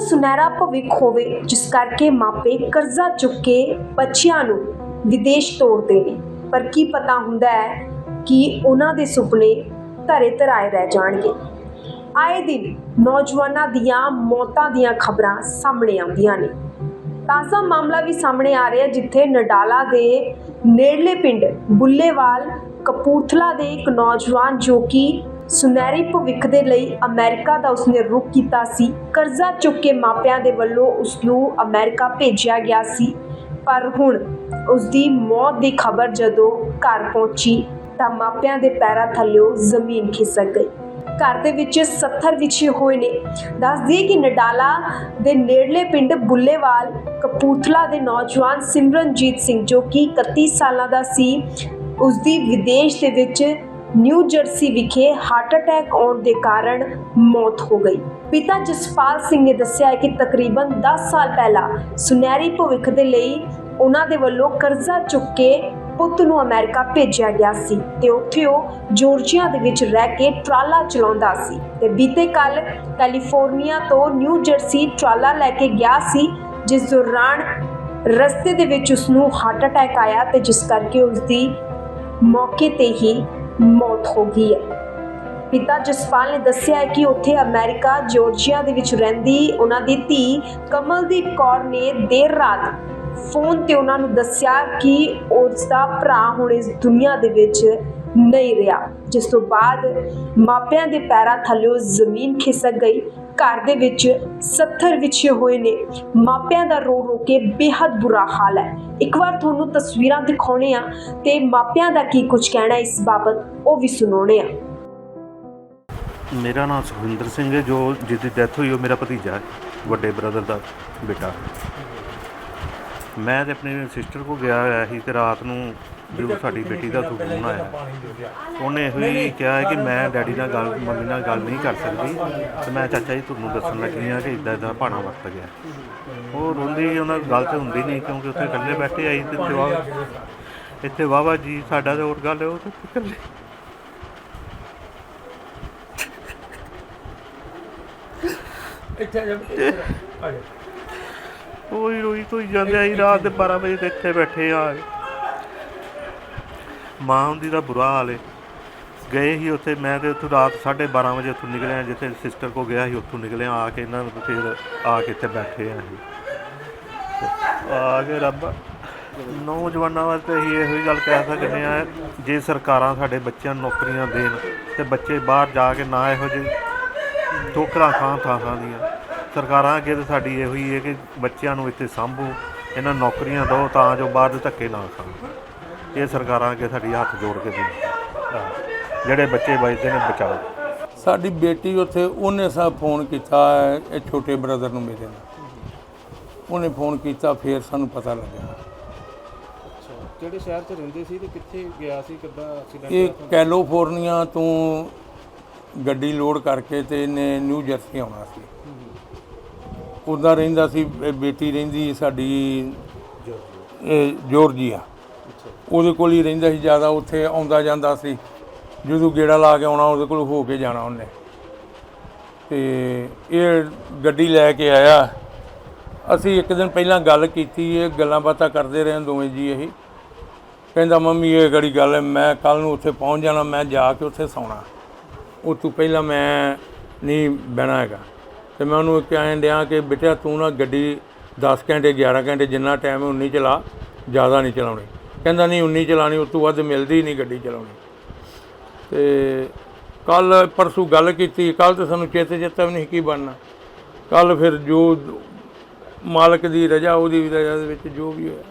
ਸੁਨਹਿਰਾ ਭਵਿੱਖ ਹੋਵੇ, ਜਿਸ ਕਰਕੇ ਮਾਪੇ ਕਰਜ਼ਾ ਚੁੱਕ ਕੇ ਬੱਚਿਆਂ ਨੂੰ ਵਿਦੇਸ਼ ਤੋਰਦੇ ਨੇ। ਪਰ ਕੀ ਪਤਾ ਹੁੰਦਾ ਹੈ ਕਿ ਉਹਨਾਂ ਦੇ ਸੁਪਨੇ ਧਰੇ ਧਰਾਏ ਰਹਿ ਜਾਣਗੇ। ਆਏ ਦਿਨ ਨੌਜਵਾਨਾਂ ਦੀਆਂ ਮੌਤਾਂ ਦੀਆਂ ਖਬਰਾਂ ਸਾਹਮਣੇ ਆਉਂਦੀਆਂ ਨੇ। ਤਾਜ਼ਾ ਮਾਮਲਾ ਵੀ ਸਾਹਮਣੇ ਆ ਰਿਹਾ ਜਿੱਥੇ ਨਡਾਲਾ ਦੇ ਨੇੜਲੇ ਪਿੰਡ ਬੁੱਲੇਵਾਲ ਕਪੂਰਥਲਾ ਦੇ ਇੱਕ ਨੌਜਵਾਨ ਜੋ ਕਿ ਸੁਨਹਿਰੀ ਭਵਿੱਖ ਦੇ ਲਈ ਅਮਰੀਕਾ ਦਾ ਉਸਨੇ ਰੁਖ ਕੀਤਾ ਸੀ। ਕਰਜ਼ਾ ਚੁੱਕ ਕੇ ਮਾਪਿਆਂ ਦੇ ਵੱਲੋਂ ਉਸ ਨੂੰ ਅਮਰੀਕਾ ਭੇਜਿਆ ਗਿਆ ਸੀ। ਪਰ ਹੁਣ ਉਸ ਦੀ ਮੌਤ ਦੀ ਖਬਰ ਜਦੋਂ ਘਰ ਪਹੁੰਚੀ ਤਾਂ ਮਾਪਿਆਂ ਦੇ ਪੈਰਾਂ ਥੱਲਿਓਂ ਜ਼ਮੀਨ ਖਿਸਕ ਗਈ। ਘਰ ਦੇ ਵਿੱਚ 70 ਵਿਛੇ ਹੋਏ ਨੇ। ਦੱਸ ਦਈਏ ਕਿ ਨਡਾਲਾ ਦੇ ਨੇੜਲੇ ਪਿੰਡ ਬੁੱਲੇਵਾਲ, ਕਪੂਰਥਲਾ ਦੇ ਨੌਜਵਾਨ ਸਿਮਰਨਜੀਤ ਸਿੰਘ ਜੋ ਕਿ 31 ਸਾਲਾਂ ਦਾ ਸੀ ਉਸ ਦੀ ਵਿਦੇਸ਼ ਦੇ ਵਿੱਚ ਨਿਊ ਜਰਸੀ ਵਿਖੇ ਹਾਰਟ ਅਟੈਕ ਆਉਣ ਦੇ ਕਾਰਨ ਮੌਤ ਹੋ ਗਈ। ਪਿਤਾ ਜਸਪਾਲ ਸਿੰਘ ਨੇ ਦੱਸਿਆ ਹੈ ਕਿ ਤਕਰੀਬਨ 10 ਸਾਲ ਪਹਿਲਾਂ ਸੁਨਹਿਰੀ ਭਵਿੱਖ ਦੇ ਲਈ ਉਹਨਾਂ ਦੇ ਵੱਲੋਂ ਕਰਜ਼ਾ ਚੁੱਕ ਕੇ ਪੁੱਤ ਨੂੰ ਅਮਰੀਕਾ ਭੇਜਿਆ ਗਿਆ ਸੀ ਤੇ ਉੱਥੇ ਉਹ ਜਾਰਜੀਆ ਦੇ ਵਿੱਚ ਰਹਿ ਕੇ ਟਰਾਲਾ ਚਲਾਉਂਦਾ ਸੀ ਤੇ ਬੀਤੇ ਕੱਲ ਕੈਲੀਫੋਰਨੀਆ ਤੋਂ ਨਿਊ ਜਰਸੀ ਟਰਾਲਾ ਲੈ ਕੇ ਗਿਆ ਸੀ, ਜਿਸ ਦੌਰਾਨ ਰਸਤੇ ਦੇ ਵਿੱਚ ਉਸ ਨੂੰ ਹਾਰਟ ਅਟੈਕ ਆਇਆ ਤੇ ਜਿਸ ਕਰਕੇ ਉਸ ਦੀ ਮੌਕੇ ਤੇ ਹੀ ਮੌਤ ਹੋ ਗਈ ਹੈ। ਪਿਤਾ ਜਸਪਾਲ ਨੇ ਦੱਸਿਆ ਹੈ ਕਿ ਉੱਥੇ ਅਮਰੀਕਾ, ਜਾਰਜੀਆ ਦੇ ਵਿੱਚ ਰਹਿੰਦੀ ਉਹਨਾਂ ਦੀ ਧੀ ਕਮਲਦੀਪ ਕੌਰ ਨੇ ਦੇਰ ਰਾਤ ਫੋਨ ਤੇ ਉਹਨਾਂ ਨੂੰ ਦੱਸਿਆ ਕਿ ਉਸ ਦਾ ਭਰਾ ਹੁਣ ਇਸ ਦੁਨੀਆ ਦੇ ਵਿੱਚ ਨਹੀਂ ਰਿਹਾ। ਜਿਸ ਤੋਂ ਬਾਅਦ ਮਾਪਿਆਂ ਦੇ ਪੈਰਾਂ ਥੱਲਿਓਂ ਜ਼ਮੀਨ ਖਿਸਕ ਗਈ। ਘਰ ਦੇ ਵਿੱਚ 70 ਵਿਛੇ ਹੋਏ ਨੇ। ਮਾਪਿਆਂ ਦਾ ਰੋ ਰੋ ਕੇ ਬੇहद ਬੁਰਾ ਹਾਲ ਹੈ। ਇੱਕ ਵਾਰ ਤੁਹਾਨੂੰ ਤਸਵੀਰਾਂ ਦਿਖਾਉਣੇ ਆ ਤੇ ਮਾਪਿਆਂ ਦਾ ਕੀ ਕੁਝ ਕਹਿਣਾ ਇਸ ਬਾਬਤ, ਉਹ ਵੀ ਸੁਣਾਉਣੇ ਆ। ਮੇਰਾ ਨਾਮ ਸੁਖਿੰਦਰ ਸਿੰਘ ਹੈ, ਜੋ ਜਿਹਦੀ ਡੈਥ ਹੋਈ ਉਹ ਮੇਰਾ ਭਤੀਜਾ ਹੈ, ਵੱਡੇ ਬ੍ਰਦਰ ਦਾ ਬੇਟਾ। ਮੈਂ ਤੇ ਆਪਣੀ ਸਿਸਟਰ ਕੋ ਗਿਆ ਹੋਇਆ ਸੀ ਤੇ ਰਾਤ ਨੂੰ ਜਦੋਂ ਸਾਡੀ ਬੇਟੀ ਦਾ ਫੋਨ ਆਇਆ ਉਹਨੇ ਇਹੋ ਹੀ ਕਿਹਾ ਹੈ ਕਿ ਮੈਂ ਡੈਡੀ ਨਾਲ ਗੱਲ ਮੰਮੀ ਨਾਲ ਗੱਲ ਨਹੀਂ ਕਰ ਸਕਦੀ। ਤੇ ਮੈਂ ਚਾਚਾ ਜੀ ਤੁਹਾਨੂੰ ਦੱਸਣ ਲੱਗੀ ਹਾਂ ਕਿ ਇਦਾਂ ਇਦਾਂ ਭਾਣਾ ਵਰਤ ਗਿਆ। ਉਹ ਰੋਂਦੀ ਉਹਨਾਂ ਗੱਲ ਤੇ ਹੁੰਦੀ ਨਹੀਂ ਕਿਉਂਕਿ ਉੱਥੇ ਇਕੱਲੇ ਬੈਠੇ ਆਈ ਤੇ ਜਵਾਬ ਇੱਥੇ ਵਾਵਾ ਜੀ ਸਾਡਾ ਤੇ ਹੋਰ ਗੱਲ ਹੈ ਉਹ ਤੇ ਇਕੱਲੇ। ਇੱਥੇ ਆ ਜਾ। ਇੱਥੇ ਆ ਜਾ। ਰੋਈ ਰੋਈ ਤੋਂ ਜਾਂਦੇ ਆਈ ਰਾਤ ਦੇ 12 ਵਜੇ ਤੇ ਇੱਥੇ ਬੈਠੇ ਆ। ਮਾਂ ਹੁੰਦੀ ਦਾ ਬੁਰਾ ਹਾਲ ਏ। ਗਏ ਹੀ ਉੱਥੇ, ਮੈਂ ਤੇ ਉੱਥੋਂ ਰਾਤ 12:30 ਵਜੇ ਉੱਥੋਂ ਨਿਕਲਿਆ, ਜਿੱਥੇ ਸਿਸਟਰ ਕੋ ਗਿਆ ਸੀ, ਉੱਥੋਂ ਨਿਕਲਿਆ, ਆ ਕੇ ਇਹਨਾਂ ਨੂੰ ਫਿਰ ਆ ਕੇ ਇੱਥੇ ਬੈਠੇ ਆ ਅਸੀਂ। ਆ ਕੇ ਰੱਬ। ਨੌਜਵਾਨਾਂ ਵਾਸਤੇ ਅਸੀਂ ਇਹੋ ਹੀ ਗੱਲ ਕਹਿ ਸਕਦੇ ਆ ਜੇ ਸਰਕਾਰਾਂ ਸਾਡੇ ਬੱਚਿਆਂ ਨੂੰ ਨੌਕਰੀਆਂ ਦੇਣ ਤੇ ਬੱਚੇ ਬਾਹਰ ਜਾ ਕੇ ਨਾ ਇਹੋ ਜਿਹੇ ਠੋਕਰਾਂ ਖਾਂ ਥਾਂ ਥਾਂ ਦੀਆਂ। ਸਰਕਾਰਾਂ ਅੱਗੇ ਤਾਂ ਸਾਡੀ ਇਹੋ ਹੀ ਹੈ ਕਿ ਬੱਚਿਆਂ ਨੂੰ ਇੱਥੇ ਸਾਂਭੋ, ਇਹਨਾਂ ਨੂੰ ਨੌਕਰੀਆਂ ਦਿਓ, ਤਾਂ ਜੋ ਬਾਹਰ ਦੇ ਧੱਕੇ ਨਾ ਖਾਣ। ਇਹ ਸਰਕਾਰਾਂ ਅੱਗੇ ਸਾਡੀ ਹੱਥ ਜੋੜ ਕੇ ਬੇਨਤੀ ਹੈ ਜਿਹੜੇ ਬੱਚੇ ਬਚਦੇ ਨੇ ਬਚਾਓ। ਸਾਡੀ ਬੇਟੀ ਉੱਥੇ ਉਹਨੇ ਸਾ ਫੋਨ ਕੀਤਾ ਇਹ ਛੋਟੇ ਬ੍ਰਦਰ ਨੂੰ ਮੇਰੇ ਨੂੰ ਉਹਨੇ ਫੋਨ ਕੀਤਾ ਫਿਰ ਸਾਨੂੰ ਪਤਾ ਲੱਗਿਆ। ਕਿਹੜੇ ਸ਼ਹਿਰ 'ਚ ਰਹਿੰਦੇ ਸੀ ਤੇ ਕਿੱਥੇ ਗਿਆ ਸੀ ਕਿੱਦਾਂ ਐਕਸੀਡੈਂਟ ਇਹ ਕੈਲੀਫੋਰਨੀਆ ਤੋਂ ਗੱਡੀ ਲੋਡ ਕਰਕੇ ਤੇ ਇਹਨੇ ਨਿਊ ਜਰਸੀ ਆਉਣਾ ਸੀ। ਉੱਦਾਂ ਰਹਿੰਦਾ ਸੀ ਇਹ ਬੇਟੀ ਰਹਿੰਦੀ ਸਾਡੀ ਇਹ ਜਾਰਜੀਆ। ਉਹਦੇ ਕੋਲ ਹੀ ਰਹਿੰਦਾ ਸੀ, ਜ਼ਿਆਦਾ ਉੱਥੇ ਆਉਂਦਾ ਜਾਂਦਾ ਸੀ। ਜਦੋਂ ਗੇੜਾ ਲਾ ਕੇ ਆਉਣਾ, ਉਹਦੇ ਕੋਲ ਹੋ ਕੇ ਜਾਣਾ ਉਹਨੇ। ਤੇ ਇਹ ਗੱਡੀ ਲੈ ਕੇ ਆਇਆ। ਅਸੀਂ ਇੱਕ ਦਿਨ ਪਹਿਲਾਂ ਗੱਲ ਕੀਤੀ, ਇਹ ਗੱਲਾਂ ਬਾਤਾਂ ਕਰਦੇ ਰਹੇ ਦੋਵੇਂ ਜੀ ਇਹ। ਕਹਿੰਦਾ, ਮੰਮੀ, ਇਹ ਗੜੀ ਗੱਲ ਹੈ, ਮੈਂ ਕੱਲ ਨੂੰ ਉੱਥੇ ਪਹੁੰਚ ਜਾਣਾ, ਮੈਂ ਜਾ ਕੇ ਉੱਥੇ ਸੌਣਾ। ਉਹ ਤੋਂ ਪਹਿਲਾਂ ਮੈਂ ਨਹੀਂ ਬਹਿਣਾ ਹੈਗਾ। ਤੇ ਮੈਂ ਉਹਨੂੰ ਕਹਿਣ ਡਿਆ ਕਿ, ਬੇਟਾ, ਤੂੰ ਨਾ ਗੱਡੀ 10 ਘੰਟੇ 11 ਘੰਟੇ ਜਿੰਨਾ ਟਾਈਮ ਹੈ, ਉਨੀ ਚਲਾ, ਜ਼ਿਆਦਾ ਨਹੀਂ ਚਲਾਉਣੀ। ਕਹਿੰਦਾ ਨਹੀਂ ਉਨੀ ਚਲਾਣੀ ਉਸ ਤੋਂ ਵੱਧ ਮਿਲਦੀ ਨਹੀਂ ਗੱਡੀ ਚਲਾਉਣੀ। ਤੇ ਕੱਲ ਪਰਸੋਂ ਗੱਲ ਕੀਤੀ ਕੱਲ ਤੇ ਸਾਨੂੰ ਚੇਤੇ ਚੇਤਾ ਵੀ ਨਹੀਂ ਕੀ ਬਣਨਾ। ਕੱਲ ਫਿਰ ਜੋ ਮਾਲਕ ਦੀ ਰਜਾ, ਉਹਦੀ ਵੀ ਰਜਾ ਦੇ ਵਿੱਚ ਜੋ ਵੀ ਹੋਇਆ।